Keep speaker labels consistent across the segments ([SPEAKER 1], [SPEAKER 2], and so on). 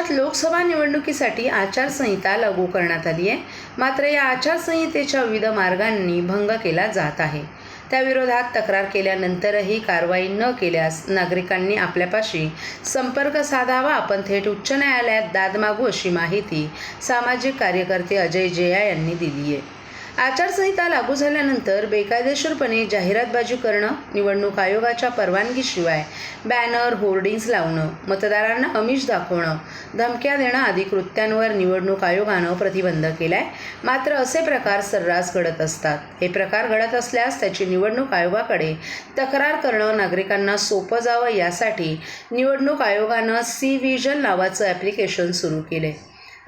[SPEAKER 1] देशात लोकसभा निवडणुकीसाठी आचारसंहिता लागू करण्यात आली आहे. मात्र या आचारसंहितेच्या विविध मार्गांनी भंग केला जात आहे. त्याविरोधात तक्रार केल्यानंतरही कारवाई न केल्यास नागरिकांनी आपल्यापाशी संपर्क साधावा आपण थेट उच्च न्यायालयात दाद मागू अशी माहिती सामाजिक कार्यकर्ते अजय जया यांनी दिली आहे. आचारसंहिता लागू झाल्यानंतर बेकायदेशीरपणे जाहिरातबाजी करणं निवडणूक आयोगाच्या परवानगीशिवाय बॅनर होर्डिंग्ज लावणं मतदारांना अमिष दाखवणं धमक्या देणं आदी कृत्यांवर निवडणूक आयोगानं प्रतिबंध केलाय. मात्र असे प्रकार सर्रास घडत असतात. हे प्रकार घडत असल्यास त्याची निवडणूक आयोगाकडे तक्रार करणं नागरिकांना सोपं जावं यासाठी निवडणूक आयोगानं सी व्हिजन नावाचं ॲप्लिकेशन सुरू केले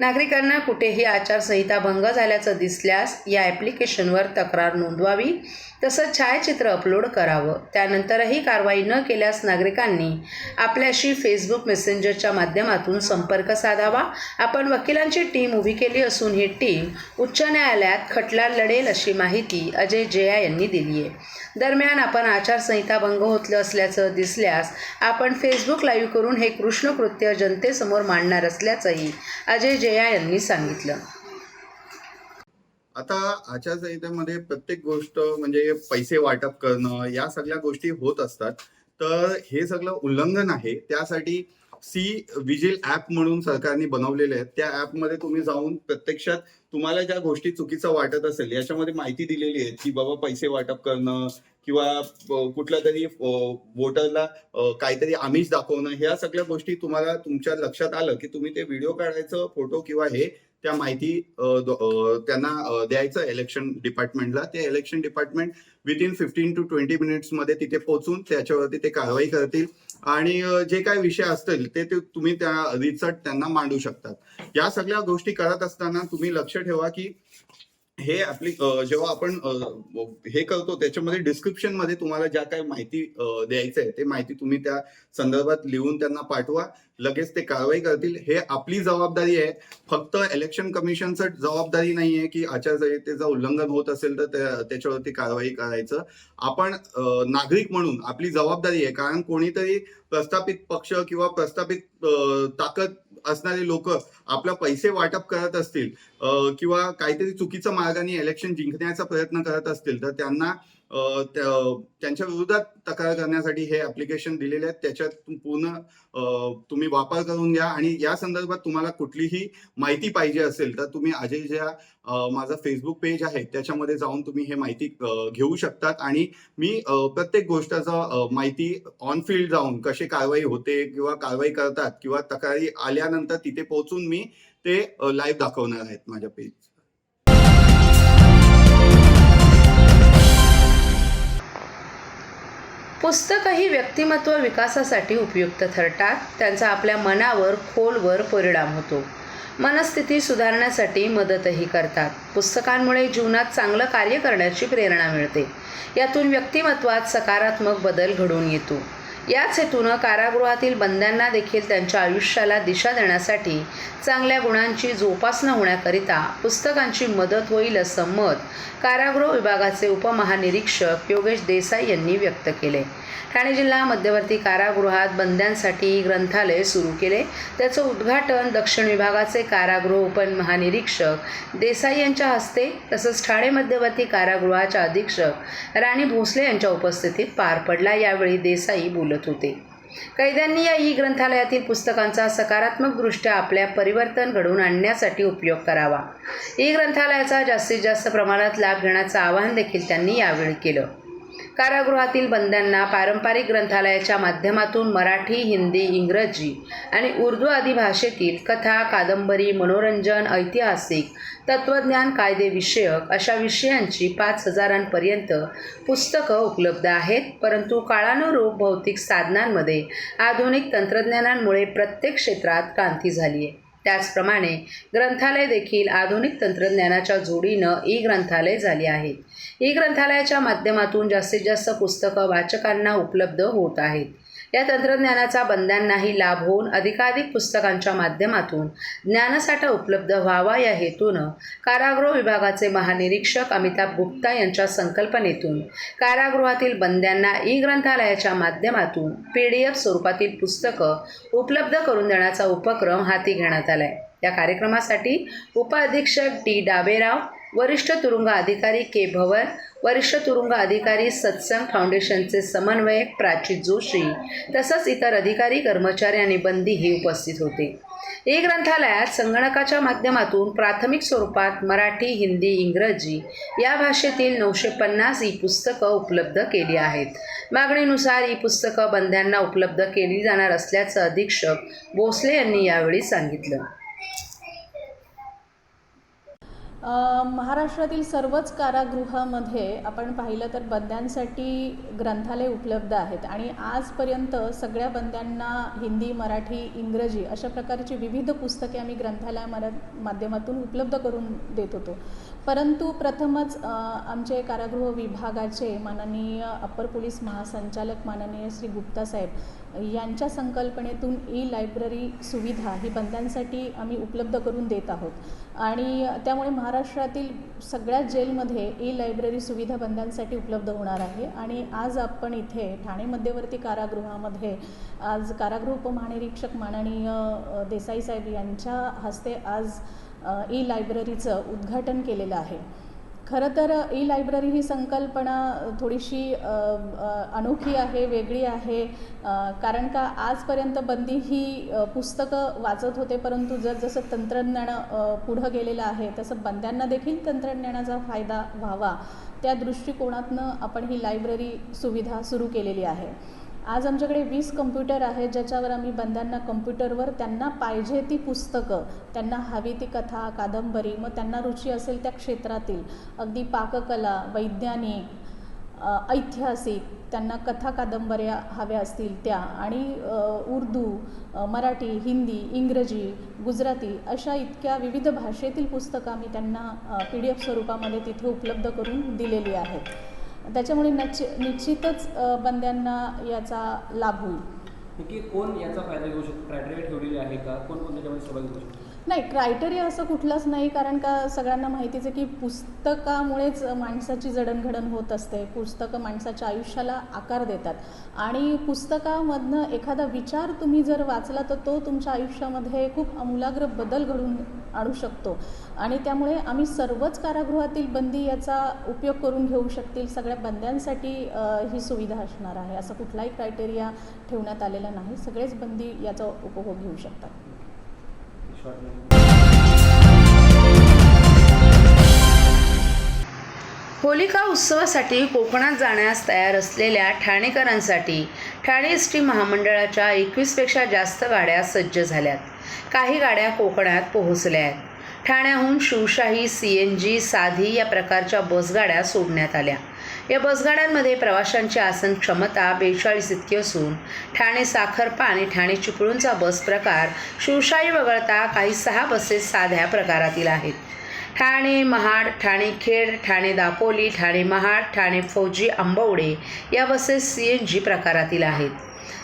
[SPEAKER 1] नागरिकांना कुठेही आचारसंहिता भंग झाल्याचं दिसल्यास या ॲप्लिकेशनवर तक्रार नोंदवावी. तसंच छायाचित्र अपलोड करावं. त्यानंतरही कारवाई न केल्यास नागरिकांनी आपल्याशी फेसबुक मेसेंजरच्या माध्यमातून संपर्क साधावा. आपण वकिलांची टीम उभी केली असून ही टीम उच्च न्यायालयात खटला लढेल अशी माहिती अजय जया यांनी दिली आहे. दरम्यान आपण आचारसंहिता भंग होतलं असल्याचं दिसल्यास आपण फेसबुक लाईव्ह करून हे कृष्णकृत्य जनतेसमोर मांडणार असल्याचंही अजय जया यांनी सांगितलं.
[SPEAKER 2] आता आचारसंहितेमध्ये प्रत्येक गोष्ट म्हणजे पैसे वाटप करणं या सगळ्या गोष्टी होत असतात. तर हे सगळं उल्लंघन आहे. त्यासाठी सी विजिल ऍप म्हणून सरकारने बनवलेले आहेत. त्या ऍपमध्ये तुम्ही जाऊन प्रत्यक्षात तुम्हाला ज्या गोष्टी चुकीचं वाटत असेल याच्यामध्ये माहिती दिलेली आहे की बाबा पैसे वाटप करणं किंवा कुठल्या तरी वोटरला काहीतरी आमिष दाखवणं ह्या सगळ्या गोष्टी तुम्हाला तुमच्या लक्षात आलं की तुम्ही ते व्हिडिओ काढायचं फोटो किंवा हे त्या माहिती त्यांना द्यायचं इलेक्शन डिपार्टमेंटला ते election department within fifteen to twenty मिनिट्समध्ये तिथे पोहोचून त्याच्यावरती ते कारवाई करतील. आणि जे काही विषय असतील ते तुम्ही त्या रिसर्च त्यांना मांडू शकतात. या सगळ्या गोष्टी करत असताना तुम्ही लक्ष ठेवा की हे आपली जेव्हा आपण हे करतो त्याच्यामध्ये डिस्क्रिप्शनमध्ये तुम्हाला ज्या काही माहिती द्यायचं आहे ते माहिती तुम्ही त्या संदर्भात लिहून त्यांना पाठवा. लगेच ते कारवाई करतील. हे आपली जबाबदारी आहे. फक्त इलेक्शन कमिशनचं जबाबदारी नाही आहे की आचारसंहितेचं उल्लंघन होत असेल तर त्याच्यावरती कारवाई करायचं. आपण नागरिक म्हणून आपली जबाबदारी आहे. कारण कोणीतरी प्रस्थापित पक्ष किंवा प्रस्थापित ताकद असणारे लोक आपला पैसे वाटप करत असतील किंवा काहीतरी चुकीचं मार्गाने इलेक्शन जिंकण्याचा प्रयत्न करत असतील तर त्यांना त्यांच्या विरोधात तक्रार करण्यासाठी हे ऍप्लिकेशन दिलेले आहेत. त्याच्यात पूर्ण तुम्ही वापर करून घ्या आणि या संदर्भात तुम्हाला कुठलीही माहिती पाहिजे असेल तर तुम्ही अजय ज्या माझा फेसबुक पेज आहे त्याच्यामध्ये जाऊन तुम्ही हे माहिती घेऊ शकतात. आणि मी प्रत्येक गोष्टाचा माहिती ऑन फील्ड जाऊन कशी कारवाई होते किंवा कारवाई करतात किंवा तक्रारी आल्यानंतर तिथे पोहोचून मी ते लाईव्ह दाखवणार आहेत माझ्या पेज
[SPEAKER 1] पुस्तकंही व्यक्तिमत्व विकासासाठी उपयुक्त ठरतात. त्यांचा आपल्या मनावर खोलवर परिणाम होतो. मनस्थिती सुधारण्यासाठी मदतही करतात. पुस्तकांमुळे जीवनात चांगलं कार्य करण्याची प्रेरणा मिळते. यातून व्यक्तिमत्वात सकारात्मक बदल घडून येतो. याच हेतूनं कारागृहातील बंद्यांना देखील त्यांच्या आयुष्याला दिशा देण्यासाठी चांगल्या गुणांची जोपासना होण्याकरिता पुस्तकांची मदत होईल असं मत कारागृह विभागाचे उपमहानिरीक्षक योगेश देसाई यांनी व्यक्त केले. ठाणे जिल्हा मध्यवर्ती कारागृहात बंद्यांसाठी ग्रंथालय सुरू केले. त्याचं उद्घाटन दक्षिण विभागाचे कारागृह उपमहानिरीक्षक देसाई यांच्या हस्ते तसंच ठाणे मध्यवर्ती कारागृहाच्या अधीक्षक राणी भोसले यांच्या उपस्थितीत पार पडला. यावेळी देसाई बोलत होते. कैद्यांनी या ई ग्रंथालयातील पुस्तकांचा सकारात्मकदृष्ट्या आपल्या परिवर्तन घडवून आणण्यासाठी उपयोग करावा. ई ग्रंथालयाचा जास्तीत जास्त प्रमाणात लाभ घेण्याचं आवाहन देखील त्यांनी यावेळी केलं. कारागृहातील बंद्यांना पारंपरिक ग्रंथालयाच्या माध्यमातून मराठी हिंदी इंग्रजी आणि उर्दू आदी भाषेतील कथा कादंबरी मनोरंजन ऐतिहासिक तत्त्वज्ञान कायदेविषयक अशा विषयांची पाच हजारांपर्यंत पुस्तकं उपलब्ध आहेत. परंतु काळानुरूप भौतिक साधनांमध्ये आधुनिक तंत्रज्ञानांमुळे प्रत्येक क्षेत्रात क्रांती झाली आहे त्याचप्रमाणे ग्रंथालय देखील आधुनिक तंत्रज्ञानाच्या जोडीनं ई ग्रंथालय झाली आहेत ई ग्रंथालयाच्या माध्यमातून जास्तीत जास्त पुस्तकं वाचकांना उपलब्ध होत आहेत. या तंत्रज्ञानाचा बंद्यांनाही लाभ होऊन अधिकाधिक पुस्तकांच्या माध्यमातून ज्ञानसाठा उपलब्ध व्हावा या हेतूनं कारागृह विभागाचे महानिरीक्षक अमिताभ गुप्ता यांच्या संकल्पनेतून कारागृहातील बंद्यांना ई ग्रंथालयाच्या माध्यमातून पी डी एफ स्वरूपातील पुस्तकं उपलब्ध करून देण्याचा उपक्रम हाती घेण्यात आला आहे या कार्यक्रमासाठी उपअधीक्षक डी डाबेराव वरिष्ठ तुरुंग अधिकारी के भवर वरिष्ठ तुरुंग अधिकारी सत्संग फाउंडेशनचे समन्वयक प्राची जोशी तसंच इतर अधिकारी कर्मचारी आणि बंदी हे उपस्थित होते. ई ग्रंथालयात संगणकाच्या माध्यमातून प्राथमिक स्वरूपात मराठी हिंदी इंग्रजी या भाषेतील नऊशे पन्नास ई पुस्तकं उपलब्ध केली आहेत. मागणीनुसार ई पुस्तकं बंद्यांना उपलब्ध केली जाणार असल्याचं अधीक्षक भोसले यांनी यावेळी सांगितलं.
[SPEAKER 3] महाराष्ट्रातील सर्वच कारागृहामध्ये आपण पाहिलं तर बंद्यांसाठी ग्रंथालय उपलब्ध आहेत आणि आजपर्यंत सगळ्या बंद्यांना हिंदी मराठी इंग्रजी अशा प्रकारची विविध पुस्तके आम्ही ग्रंथालयामध्ये माध्यमातून उपलब्ध करून देत होतो. परंतु प्रथमच आमचे कारागृह विभागाचे माननीय अप्पर पोलीस महासंचालक माननीय श्री गुप्ता साहेब यांच्या संकल्पनेतून ई लायब्ररी सुविधा ही बंद्यांसाठी आम्ही उपलब्ध करून देत आहोत. आणि त्यामुळे महाराष्ट्रातील सगळ्या जेलमध्ये ई लायब्ररी सुविधा बंद्यांसाठी उपलब्ध होणार आहे. आणि आज आपण इथे ठाणे मध्यवर्ती कारागृहामध्ये आज कारागृह उपमहानिरीक्षक माननीय देसाई साहेब यांच्या हस्ते आज ई लायब्ररीचं उद्घाटन केलेलं आहे. खरं तर ई लायब्ररी ही संकल्पना थोडीशी अनोखी आहे वेगळी आहे. कारण का आजपर्यंत बंदी ही पुस्तकं वाचत होते परंतु जसजसं तंत्रज्ञान पुढं गेलेलं आहे तसं बंद्यांना देखील तंत्रज्ञानाचा फायदा व्हावा. त्या दृष्टिकोनातनं आपण ही लायब्ररी सुविधा सुरू केलेली आहे. आज आमच्याकडे वीस कम्प्युटर आहेत ज्याच्यावर आम्ही बंद्यांना कम्प्युटरवर त्यांना पाहिजे ती पुस्तकं त्यांना हवी ती कथा कादंबरी मग त्यांना रुची असेल त्या क्षेत्रातील अगदी पाककला वैज्ञानिक ऐतिहासिक त्यांना कथा कादंबऱ्या हव्या असतील त्या आणि उर्दू मराठी हिंदी इंग्रजी गुजराती अशा इतक्या विविध भाषेतील पुस्तकं आम्ही त्यांना पी डी एफ स्वरूपामध्ये तिथे उपलब्ध करून दिलेली आहेत. त्याच्यामुळे नच निश्चितच बंद्यांना याचा लाभ होईल.
[SPEAKER 4] नक्की कोण याचा फायदा घेऊ शकतो ठेवलेली आहे का? कोण कोण त्याच्यामध्ये सहभागी होऊ शकतो?
[SPEAKER 3] नाही क्रायटेरिया असं कुठलंच नाही कारण का सगळ्यांना माहितीच आहे की पुस्तकामुळेच माणसाची जडणघडण होत असते. पुस्तकं माणसाच्या आयुष्याला आकार देतात. आणि पुस्तकामधनं एखादा विचार तुम्ही जर वाचला तर तो तुमच्या आयुष्यामध्ये खूप आमूलाग्र बदल घडून आणू शकतो. आणि त्यामुळे आम्ही सर्वच कारागृहातील बंदी याचा उपयोग करून घेऊ शकतील. सगळ्या बंद्यांसाठी ही सुविधा असणार आहे. असा कुठलाही क्रायटेरिया ठेवण्यात आलेला नाही. सगळेच बंदी याचा उपभोग घेऊ शकतात.
[SPEAKER 1] होलिका उत्सवासाठी कोकणात जाण्यास तयार असलेल्या ठाणेकरांसाठी ठाणे एस टी महामंडळाच्या एकवीसपेक्षा जास्त गाड्या सज्ज झाल्यात. काही गाड्या कोकणात पोहोचल्या आहेत. ठाण्याहून शिवशाही सी एन जी साधी या प्रकारच्या बसगाड्या सोडण्यात आल्या. या बसगाड्यांमध्ये प्रवाशांची आसन क्षमता बेचाळीस इतकी असून ठाणे साखरपा आणि ठाणे चिपळूणचा बस प्रकार शिवशाही वगळता काही सहा बसेस साध्या प्रकारातील आहेत. ठाणे महाड ठाणे खेड ठाणे दापोली ठाणे महाड ठाणे फौजी आंबवडे या बसेस सी एन जी प्रकारातील आहेत.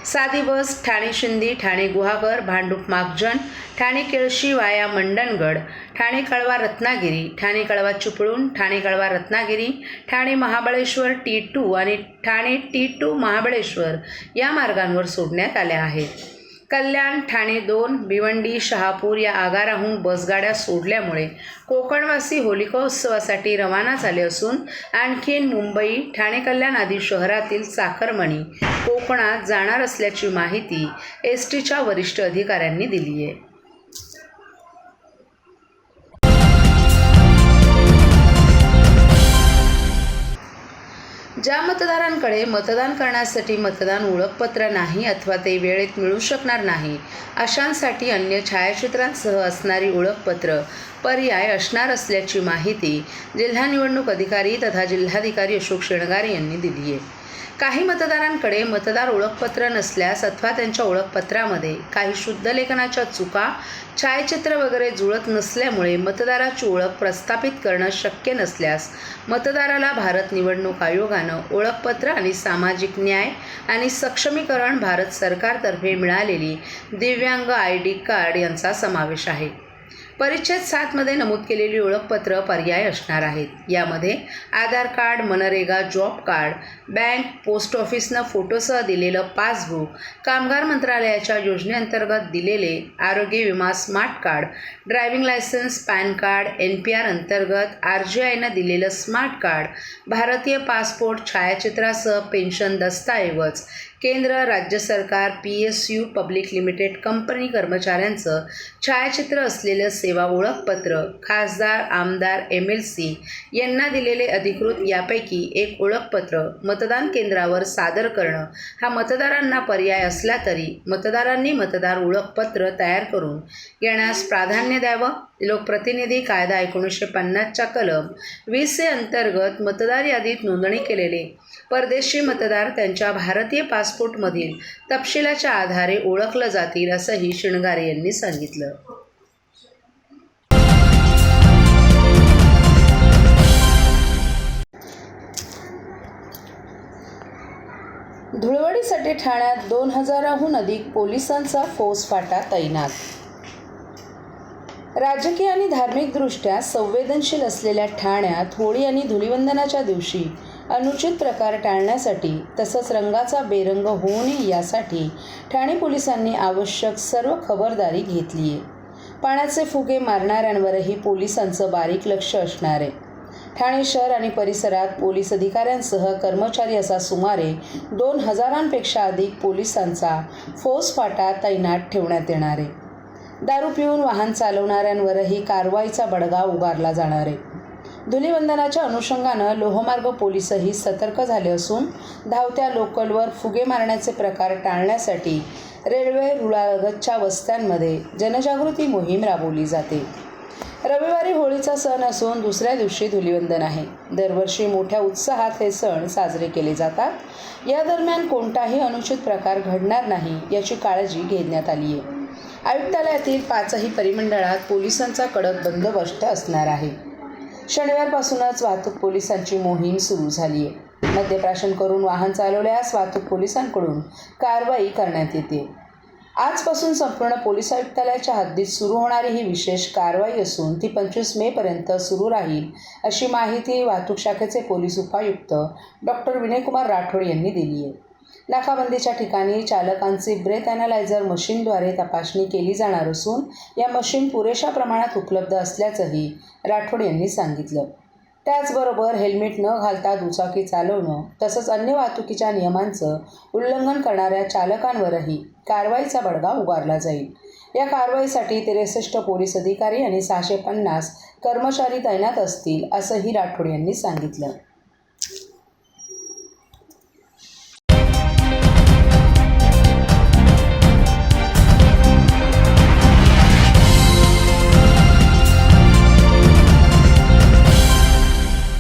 [SPEAKER 1] साधी बस ठाणे शिंदी ठाणे गुहागर भांडूप मागजन ठाणे केळशी वाया मंडणगड ठाणे कळवा रत्नागिरी ठाणे कळवा चिपळूण ठाणे कळवा रत्नागिरी ठाणे महाबळेश्वर टी टू आणि ठाणे टी टू महाबळेश्वर या मार्गांवर सोडण्यात आल्या आहेत. कल्याण ठाणे दोन भिवंडी शहापूर या आगाराहून बसगाड्या सोडल्यामुळे कोकणवासी होलिकोत्सवासाठी रवाना झाले असून आणखीन मुंबई ठाणे कल्याण आदी शहरातील चाकरमणी कोकणात जाणार असल्याची माहिती एस टीच्या वरिष्ठ अधिकाऱ्यांनी दिली आहे ज्या मतदारांकडे मतदान करण्यासाठी मतदान ओळखपत्र नाही अथवा ते वेळेत मिळू शकणार नाही अशांसाठी अन्य छायाचित्रांसह असणारी ओळखपत्र पर्याय असणार असल्याची माहिती जिल्हा निवडणूक अधिकारी तथा जिल्हाधिकारी अशोक शेणगारे यांनी दिली आहे. काही मतदारांकडे मतदार ओळखपत्र नसल्यास अथवा त्यांच्या ओळखपत्रामध्ये काही शुद्धलेखनाच्या चुका छायाचित्र वगैरे जुळत नसल्यामुळे मतदाराची ओळख प्रस्थापित करणं शक्य नसल्यास मतदाराला भारत निवडणूक आयोगानं ओळखपत्र आणि सामाजिक न्याय आणि सक्षमीकरण भारत सरकारतर्फे मिळालेली दिव्यांग आय डी कार्ड यांचा समावेश आहे. परिच्छेद सातमध्ये नमूद केलेली ओळखपत्र पर्याय असणार आहेत. यामध्ये Aadhaar card MNREGA job card bank post ऑफिसनं फोटोसह दिलेलं पासबुक कामगार मंत्रालयाच्या योजनेअंतर्गत दिलेले आरोग्य विमा smart card driving licence PAN card N P R अंतर्गत आर जी आयनं दिलेलं स्मार्ट कार्ड भारतीय पासपोर्ट छायाचित्रासह पेन्शन दस्तऐवज केंद्र राज्य सरकार P S U public limited company कर्मचाऱ्यांचं छायाचित्र असलेलं सेवा ओळखपत्र खासदार आमदार एम एल सी यांना दिलेले अधिकृत यापैकी एक ओळखपत्र मतदान केंद्रावर सादर करणं हा मतदारांना पर्याय असला तरी मतदारांनी मतदार ओळखपत्र तयार करून घेण्यास प्राधान्य द्यावं. लोकप्रतिनिधी कायदा एकोणीसशे पन्नासच्या कलम वीसचे अंतर्गत मतदार यादीत नोंदणी केलेले. परदेशी मतदार त्यांच्या भारतीय पासपोर्टमधील तपशिलाच्या आधारे ओळखलं जातील असंही शिणगारे यांनी सांगितलं. धुळवडीसाठी ठाण्यात दोन हजाराहून अधिक पोलिसांचा फौजफाटा तैनात राजकीय आणि धार्मिकदृष्ट्या संवेदनशील असलेल्या ठाण्यात होळी आणि धुलिवंदनाच्या दिवशी अनुचित प्रकार टाळण्यासाठी तसंच रंगाचा बेरंग होऊ नये यासाठी ठाणे पोलिसांनी आवश्यक सर्व खबरदारी घेतली आहे. पाण्याचे फुगे मारणाऱ्यांवरही पोलिसांचं बारीक लक्ष असणार आहे. ठाणे शहर आणि परिसरात पोलीस अधिकाऱ्यांसह कर्मचारी असा सुमारे दोन हजारांपेक्षा अधिक पोलिसांचा फौजफाटा तैनात ठेवण्यात येणार आहे. दारू पिऊन वाहन चालवणाऱ्यांवरही कारवाईचा बडगा उगारला जाणार आहे. धुलिवंदनाच्या अनुषंगानं लोहमार्ग पोलीसही सतर्क झाले असून धावत्या लोकलवर फुगे मारण्याचे प्रकार टाळण्यासाठी रेल्वे रुळालगतच्या वस्त्यांमध्ये जनजागृती मोहीम राबवली जाते. रविवारी होळीचा सण असून दुसऱ्या दिवशी धुलिवंदन आहे. दरवर्षी मोठ्या उत्साहात हे सण साजरे केले जातात. या दरम्यान कोणताही अनुचित प्रकार घडणार नाही याची काळजी घेण्यात आली आहे आयुक्तालयातील पाचही परिमंडळात पोलिसांचा कडक बंदोबस्त असणार आहे. शनिवारपासूनच वाहतूक पोलिसांची मोहीम सुरू झाली आहे मद्यप्राशन करून वाहन चालवल्यास वाहतूक पोलिसांकडून कारवाई करण्यात येते. आजपासून संपूर्ण पोलीस आयुक्तालयाच्या हद्दीत सुरू होणारी ही विशेष कारवाई असून ती पंचवीस मेपर्यंत सुरू राहील अशी माहिती वाहतूक शाखेचे पोलीस उपायुक्त डॉक्टर विनयकुमार राठोड यांनी दिली आहे नाकाबंदीच्या ठिकाणी चालकांची ब्रेथ ॲनालायझर मशीनद्वारे तपासणी केली जाणार असून या मशीन पुरेशा प्रमाणात उपलब्ध असल्याचंही राठोड यांनी सांगितलं. त्याचबरोबर हेल्मेट न घालता दुचाकी चालवणं तसंच अन्य वाहतुकीच्या नियमांचं उल्लंघन करणाऱ्या चालकांवरही कारवाईचा बडगा उगारला जाईल. या कारवाईसाठी त्रेसष्ट पोलीस अधिकारी आणि सहाशे पन्नास कर्मचारी तैनात असतील असंही राठोड यांनी सांगितलं.